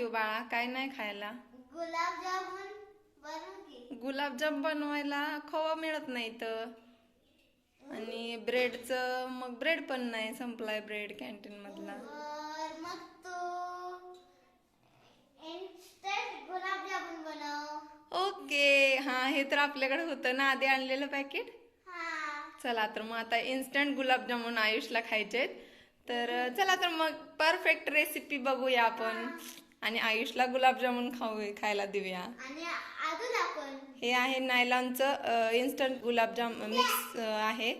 देऊ बाळा काय नाही खायला. गुलाबजामुन गुलाबजाम बनवायला खवा मिळत नाही तर आणि ब्रेडचं मग ब्रेड पण नाही संपलाय ब्रेड कॅन्टीन मधला. ओके हा हे तर आपल्याकडे होतं ना आधी आणलेलं पॅकेट हा. चला तर मग आता इन्स्टंट गुलाबजामुन आयुषला खायचे आहेत तर चला तर मग परफेक्ट रेसिपी बघूया आपण. आणि आयुषला गुलाबजामुन खाऊ खायला देऊया. हे आहे नायलॉनचं इन्स्टंट गुलाबजाम मिक्स आहे.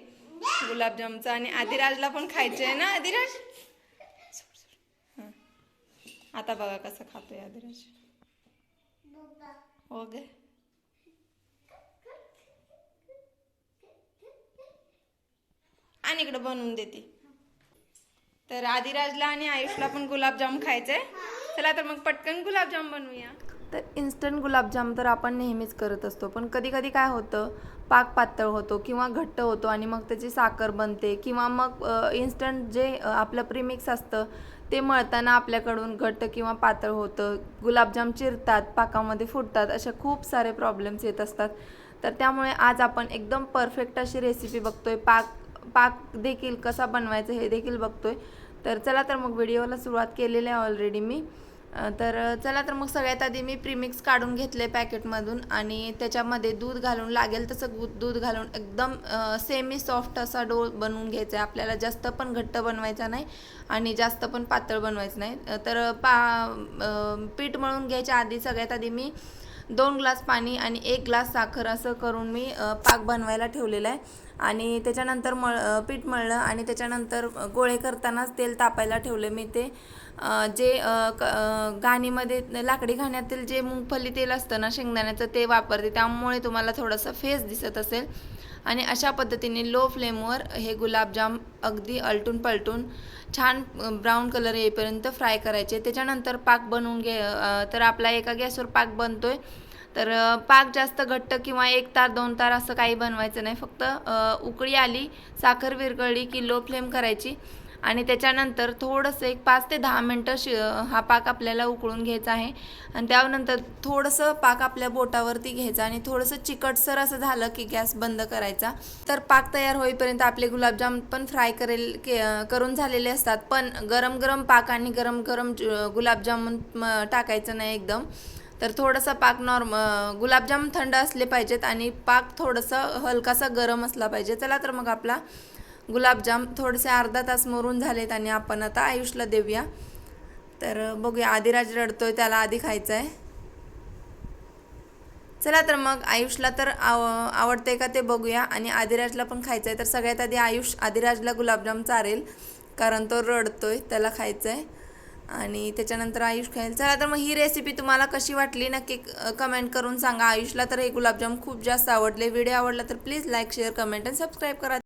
गुलाबजामचं आणि आदिराजला पण खायचं आहे ना आदिराज. आता बघा कसं खातोय आदिराज. हो गे. आणि इकडं बनवून देते. तर आदिराजला आणि आयुषला पण गुलाबजाम खायचंय. चला तर मग पटकन गुलाबजाम बनवूया. तर इन्स्टंट गुलाबजाम तर आपण नेहमीच करत असतो. पण कधी कधी काय होतं पाक पातळ होतो किंवा घट्ट होतो आणि मग त्याची साखर बनते किंवा मग इन्स्टंट जे आपलं प्रीमिक्स असतं ते मळताना आपल्याकडून घट्ट किंवा पातळ होतं. गुलाबजाम चिरतात पाकामध्ये फुटतात अशा खूप सारे प्रॉब्लेम्स येत असतात. तर त्यामुळे आज आपण एकदम परफेक्ट अशी रेसिपी बघतोय. पाक पाक देखील कसा बनवायचा हे देखील बघतोय. तर चला तर मग व्हिडिओला सुरुवात केलेली आहे ऑलरेडी मी. तर चला तर मग सगळ्यात आधी मी प्रीमिक्स काढून घेतले पॅकेटमधून आणि त्याच्यामध्ये दूध घालून लागेल तसं दूध घालून एकदम सेमी सॉफ्ट असा डो बनवून घ्यायचा आहे. आपल्याला जास्त पण घट्ट बनवायचा नाही आणि जास्त पण पातळ बनवायचं नाही. तर पा पीठ मळून घ्यायच्या आधी सगळ्यात आधी मी दोन ग्लास पाणी आणि एक ग्लास साखर असं करून मी पाक बनवायला ठेवलेला आहे. आणि त्याच्यानंतर मळ पीठ मळलं आणि त्याच्यानंतर गोळे करतानाच तेल तापायला ठेवलं मी ते. जे क- घाणीमध्ये लाकडी घाण्यातील जे मुंगफली तेल असतं ना शेंगदाण्याचं ते वापरते. त्यामुळे तुम्हाला थोडंसं फेस दिसत असेल. आणि अशा पद्धतीने लो फ्लेमवर हे गुलाबजाम अगदी अलटून पलटून छान ब्राऊन कलर येईपर्यंत फ्राय करायचे. त्याच्यानंतर पाक बनवून घे तर आपला एका गॅसवर पाक बनतोय. तर पाक जास्त घट्ट किंवा एक तार दोन तार असं काही बनवायचं नाही. फक्त उकळी आली साखर विरघळली की लो फ्लेम करायची. आणि त्याच्यानंतर थोडंसं एक पाच ते दहा मिनटं शि हा पाक आपल्याला उकळून घ्यायचा आहे. आणि त्यानंतर थोडंसं पाक आपल्या बोटावरती घ्यायचा आणि थोडंसं चिकटसर असं झालं की गॅस बंद करायचा. तर पाक तयार होईपर्यंत आपले गुलाबजाम पण फ्राय करेल के करून झालेले असतात. पण गरम गरम पाक आणि गरम गरम गुलाबजामून गुलाबजामुन टाकायचं नाही एकदम. तर थोडासा पाक नॉर्म गुलाबजाम थंड असले पाहिजेत आणि पाक थोडंसं हलकासा गरम असला पाहिजे. चला तर मग आपला गुलाबजाम थोडेसे अर्धा तास मरून झालेत आणि आपण आता आयुषला देऊया. तर बघूया आदिराज रडतोय त्याला आधी खायचं आहे चला तर मग आयुषला तर आव आवडते का ते बघूया आणि आदिराजला पण खायचं आहे तर सगळ्यात आधी आयुष आदिराजला गुलाबजाम चारेल कारण तो रडतोय त्याला खायचं आहे आणि त्याच्यानंतर आयुष खाईल. चला तर मग ही रेसिपी तुम्हाला कशी वाटली नक्की कमेंट करून सांगा. आयुषला तर हे गुलाबजाम खूप जास्त आवडले. व्हिडिओ आवडला तर प्लीज लाईक शेअर कमेंट आणि सबस्क्राईब करा.